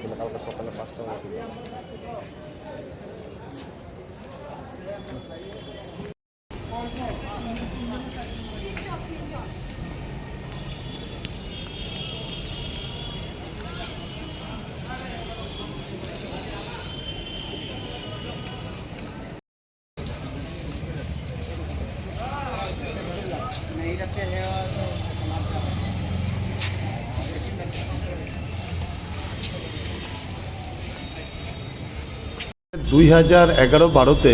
ছিল কালকে সকালে পাঁচটা বাজে দুই হাজার এগারো বারোতে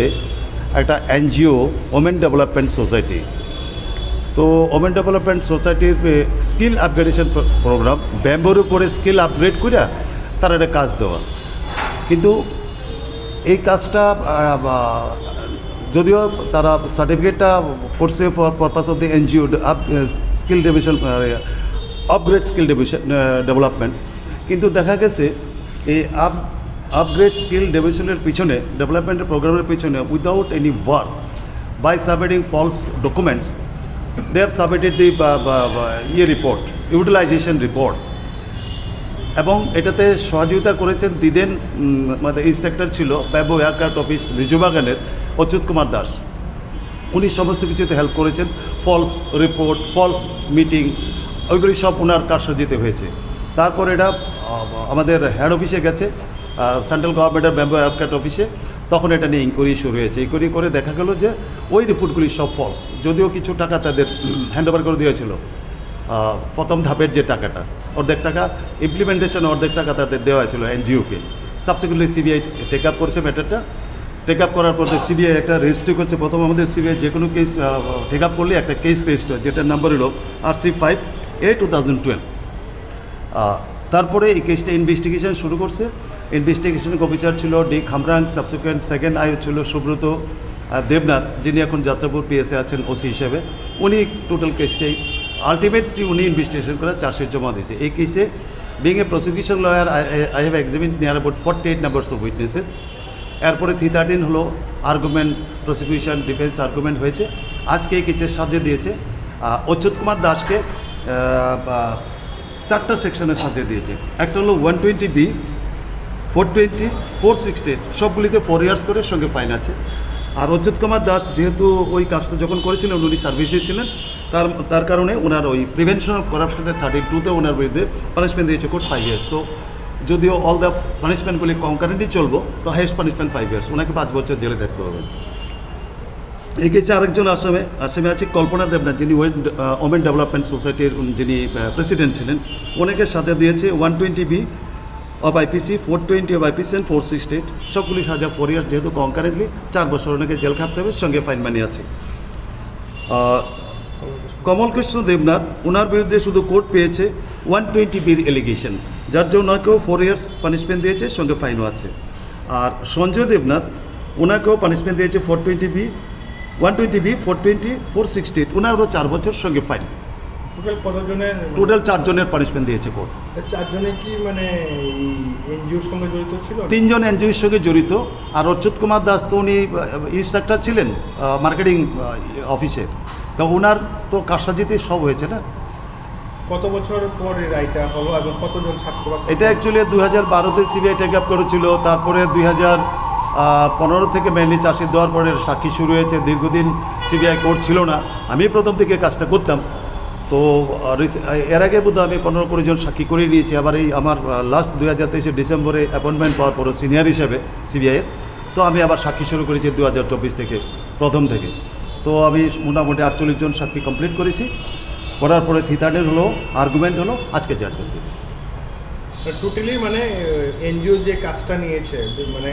একটা এনজিও ওমেন ডেভেলপমেন্ট সোসাইটি। তো ওমেন ডেভেলপমেন্ট সোসাইটির স্কিল আপগ্রেডেশন প্রোগ্রাম, ব্যাম্বোর উপরে স্কিল আপগ্রেড করে তার একটা কাজ দেওয়া। কিন্তু এই কাজটা যদিও তারা সার্টিফিকেটটা করছে for purpose of the NGO skill division upgrade skill division development কিন্তু দেখা গেছে এই আপ আপগ্রেড স্কিল ডিভিশনের পিছনে ডেভেলপমেন্টের প্রোগ্রামের পিছনে without any work by submitting false documents they have submitted the ইয়ে রিপোর্ট ইউটিলাইজেশন রিপোর্ট এবং এটাতে সহযোগিতা করেছেন দিদেন মানে ইন্সট্রাক্টর ছিল ব্যাবো এয়ারক্রাফট অফিস রিজুবাগানের অচ্যুত কুমার দাস। উনি সমস্ত কিছুতে হেল্প করেছেন ফলস রিপোর্ট ফলস মিটিং ওইগুলি সব ওনার কারসাজিতে হয়েছে। তারপর এটা আমাদের হেড অফিসে গেছে। সেন্ট্রাল গভর্নমেন্টের ব্যাম্বো এয়ারক্রাফট অফিসে তখন এটা নিয়ে ইনকোয়ারি শুরু হয়েছে। ইনকোয়ারি করে দেখা গেল যে ওই রিপোর্টগুলি সব ফলস যদিও কিছু টাকা তাদের হ্যান্ড ওভার করে দিয়েছিল প্রথম ধাপের যে টাকাটা, অর্ধেক টাকা ইমপ্লিমেন্টেশন অর্ধেক টাকা তাদের দেওয়া হয়েছিল এনজিওকে। সাবসিকুয়েন্টলি সিবিআই টেক আপ করছে ম্যাটারটা টেক আপ করার পর সিবিআই একটা রেজিস্ট্রি করছে, প্রথম আমাদের সিবিআই যে কোনো কেস টেক আপ করলে একটা কেস রেজিস্টার যেটার নাম্বার হলো R C five A two thousand twelve তারপরে এই কেসটা ইনভেস্টিগেশন শুরু করছে। ইনভেস্টিগেশন অফিসার ছিল D Khamrang subsequent second IO ছিল সুব্রত দেবনাথ যিনি এখন যাত্রাপুর পিএসএ আছেন ওসি হিসেবে, উনি টোটাল কেসটাই আলটিমেটলি উনি ইনভেস্টিগেশন করে চার্জশিট জমা দিয়েছে। এই কেসে being a prosecution lawyer I have examine near about forty eight numbers of witnesses এরপরে থ্রি থার্টিন হলো আর্গুমেন্ট প্রসিকিউশন ডিফেন্স আর্গুমেন্ট হয়েছে। আজকে এই কেসের সাজিয়ে দিয়েছে। অচ্যুত কুমার দাসকে চারটা সেকশনে সাজিয়ে দিয়েছে। একটা হলো one twenty B four twenty, four sixty, সবগুলিতে four years করে সঙ্গে ফাইন আছে। আর অচ্যুত কুমার দাস যেহেতু ওই কাজটা যখন করেছিলেন, উনি সার্ভিসে ছিলেন তার তার কারণে ওনার ওই প্রিভেনশন অফ করাপশনের থার্টি টুতে ওনার বিরুদ্ধে পানিশমেন্ট দিয়েছে কোর্ট ফাইভ ইয়ার্স তো যদিও অল দ্য পানিশমেন্টগুলি কনকারেন্টলি চলবো তো হাইয়েস্ট পানিশমেন্ট ফাইভ ইয়ার্স ওনাকে পাঁচ বছর জেলে থাকতে হবে। এই কেসে আরেকজন আসামে আসামে আছে কল্পনা দেবনাথ, যিনি ওয়েস্ট ওমেন ডেভেলপমেন্ট সোসাইটির যিনি প্রেসিডেন্ট ছিলেন। ওনাকে সাথে দিয়েছে one twenty B of IPC four twenty of IPC and four sixty eight সবগুলি সাজা ফোর ইয়ার্স যেহেতু কনকারেন্টলি চার বছর ওনাকে জেল খাটতে হবে সঙ্গে ফাইন মানি আছে। আহ, কমল কৃষ্ণ দেবনাথ ওনার বিরুদ্ধে শুধু কোর্ট পেয়েছে ওয়ান টোয়েন্টি বির এলিগেশন যার জন্য ওনাকেও ফোর ইয়ার্স পানিশমেন্ট দিয়েছে সঙ্গে ফাইনও আছে। আর সঞ্জয় দেবনাথ ওনাকেও পানিশমেন্ট দিয়েছে four twenty B one twenty B four twenty four sixty eight ওনারও চার বছর সঙ্গে ফাইন টোটাল কতজনের টোটাল চারজনের পানিশমেন্ট দিয়েছে কোর্ট চারজনে কি মানে এনজিওর সঙ্গে জড়িত ছিল? তিনজন এনজিওর সঙ্গে জড়িত। আর অচ্যুত কুমার দাস তো উনি ইনস্ট্রাক্টর ছিলেন মার্কেটিং অফিসে তো ওনার তো কারসাজিতে সব হয়েছে না? কত বছর পর রায়টা হলো এবং কতজন ছাত্র এটা অ্যাকচুয়ালি দুই হাজার বারোতে সিবিআই টেক আপ করেছিল তারপরে দুই হাজার পনেরো থেকে মেনলি চাষি দেওয়ার পরে সাক্ষী শুরু হয়েছে দীর্ঘদিন সিবিআই কোর্ট ছিল না। আমি প্রথম থেকে কাজটা করতাম। তো এর আগে বোধহয় আমি পনেরো কুড়ি জন সাক্ষী করে নিয়েছি আবার এই আমার লাস্ট দু হাজার তেইশে ডিসেম্বরে অ্যাপয়েন্টমেন্ট পাওয়ার পরও সিনিয়র হিসেবে সিবিআইয়ের তো আমি আবার সাক্ষী শুরু করেছি দু হাজার চব্বিশ থেকে, প্রথম থেকে। তো আমি মোটামুটি আটচল্লিশ জন সাক্ষী কমপ্লিট করেছি। করার পরে থিতার্ডের হলো আর্গুমেন্ট হলো, আজকে জাজমেন্ট দেবে। টোটালি মানে এনজিও যে কাজটা নিয়েছে মানে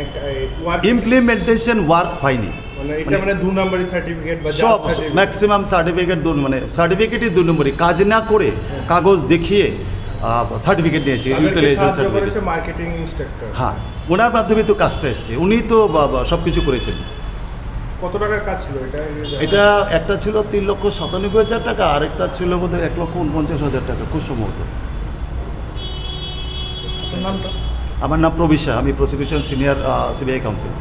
ইমপ্লিমেন্টেশন ওয়ার্ক হয়নি মানে এটা মানে দু নম্বরই সার্টিফিকেট বা সব ম্যাক্সিমাম সার্টিফিকেট দু মানে সার্টিফিকেটই দু নম্বরই। কাজ না করে কাগজ দেখিয়ে সার্টিফিকেট নিয়েছে ইউটিলাইজেশন সার্টিফিকেট মার্কেটিং ইনস্ট্রাক্টর হ্যাঁ ওনার মাধ্যমে তো কাজটা এসছে। উনি তো সব কিছু করেছেন। কত টাকার কাজ ছিল এটা? এটা একটা ছিল তিন লক্ষ সাতানব্বই হাজার টাকা আরেকটা ছিল বোধহয় এক লক্ষ উনপঞ্চাশ হাজার টাকা খুব সম্ভবত। আপনার নামটা? আমার নাম প্রবিশা আমি প্রসিকিউশন সিনিয়র সিবিআই কাউন্সিল